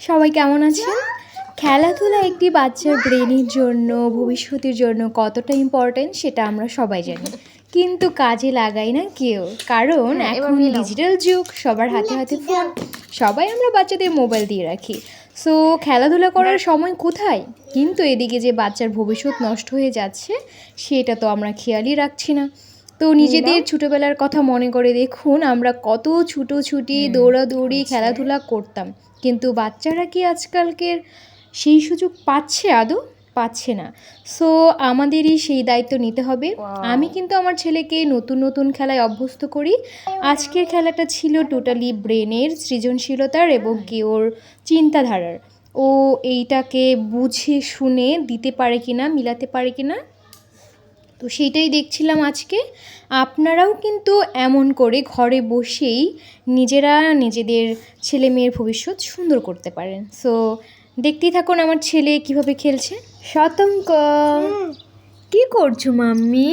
সবাই কেমন আছেন? খেলাধুলা একটি বাচ্চার ব্রেনের জন্য ভবিষ্যতের জন্য কতটা ইম্পর্টেন্ট সেটা আমরা সবাই জানি। কিন্তু কাজে লাগাই না কেউ। কারণ হ্যাঁ, এখন ডিজিটাল যুগ সবার হাতে হাতে ফোন সবাই আমরা বাচ্চাদের মোবাইল দিয়ে রাখি। সো খেলাধুলা করার সময় কোথায়? কিন্তু এদিকে যে বাচ্চার ভবিষ্যৎ নষ্ট হয়ে যাচ্ছে সেটা তো আমরা খেয়ালই রাখছি না। তো নিজেদের ছোটোবেলার কথা মনে করে দেখুন আমরা কত ছুটোছুটি দৌড়াদৌড়ি খেলাধুলা করতাম। কিন্তু বাচ্চারা কি আজকালকের সেই সুযোগ পাচ্ছে আদৌ? পাচ্ছে না। সো আমাদেরই সেই দায়িত্ব নিতে হবে। আমি কিন্তু আমার ছেলেকে নতুন নতুন খেলায় অভ্যস্ত করি। আজকের খেলাটা ছিল টোটালি ব্রেনের সৃজনশীলতার এবং কি ওর চিন্তাধারার। ও এইটাকে বুঝে শুনে দিতে পারে কিনা মিলাতে পারে কিনা তো সেইটাই দেখছিলাম আজকে। আপনারাও কিন্তু এমন করে ঘরে বসেই নিজেরা নিজেদের ছেলে মেয়ের ভবিষ্যৎ সুন্দর করতে পারেন। সো দেখতেই থাকুন আমার ছেলে কীভাবে খেলছে। শতঙ্ক, কি করছ মাম্মি?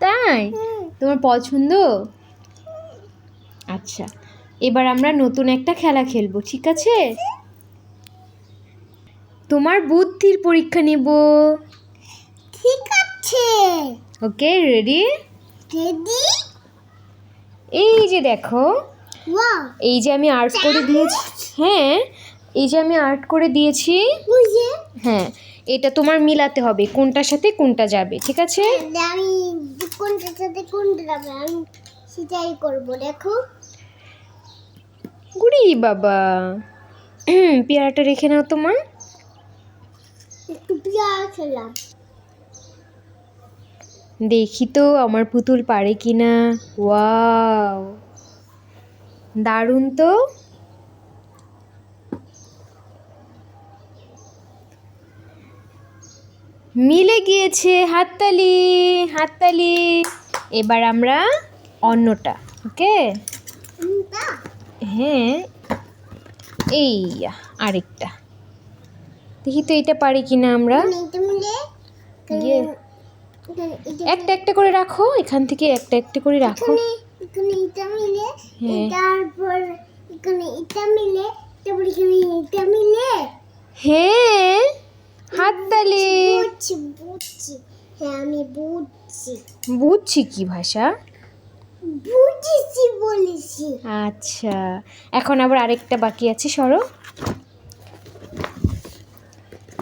তাই? তোমার পছন্দ? আচ্ছা এবার আমরা নতুন একটা খেলা খেলব, ঠিক আছে? তোমার বুদ্ধির পরীক্ষা নেব। ঠিক আছে। ওকে রেডি রেডি এই যে দেখো এই যে আমি আর্ট করে দিয়েছি হ্যাঁ এই যে আমি আর্ট করে দিয়েছি হ্যাঁ এটা তোমার মিলাতে হবে কোনটার সাথে কোনটা যাবে ঠিক আছে? আমি কোনটার সাথে কোনটা যাবে আমি সেটাই করব দেখো। গুড়ি বাবা পেয়ারাটা রেখে নাও তোমার। একটু পেঁয়াজ খেলাম। দেখি তো আমার পুতুল পারে কি না ওয়াও। দারুণ তো। মিলে গিয়েছে হাততালি হাততালি। এবার আমরা অন্যটা ওকে? হ্যাঁ এই আরেকটা। দেখি তো এটা পারি কিনা আমরা। একটা একটা করে রাখো এখান থেকে একটা একটা করে রাখো। হ্যাঁ। মিলে হ্যাঁ আমি বুঝছি। বুঝছি কি ভাষা? বুঝেছি বলেছি। আচ্ছা এখন আবার আরেকটা বাকি আছে সরো।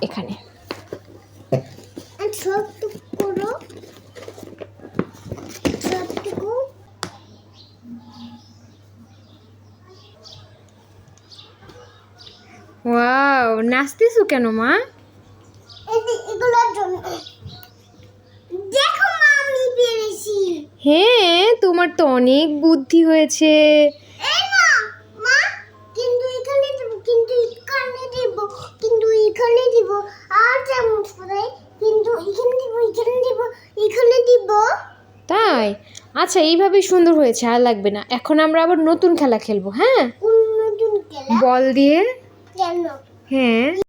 এখানে। করো। সবটুকু ওয়াও নাচতেছো কেন মা? এই- এগুলোর জন্য। দেখো মা আমি পেরেছি। হ্যাঁ তোমার তো অনেক বুদ্ধি হয়েছে। এই মা মা কিন্তু এখানে দিব কিন্তু এখানে দিব কিন্তু এখানে দিব আর চামচ করে কিন্তু এখানে দিব এখানে দিব এখানে দিব। তাই? আচ্ছা এইভাবেই সুন্দর হয়েছে আর লাগবে না। এখন আমরা আবার নতুন খেলা খেলব হ্যাঁ? নতুন খেলা? বল দিয়ে। কেন? হ্যাঁ।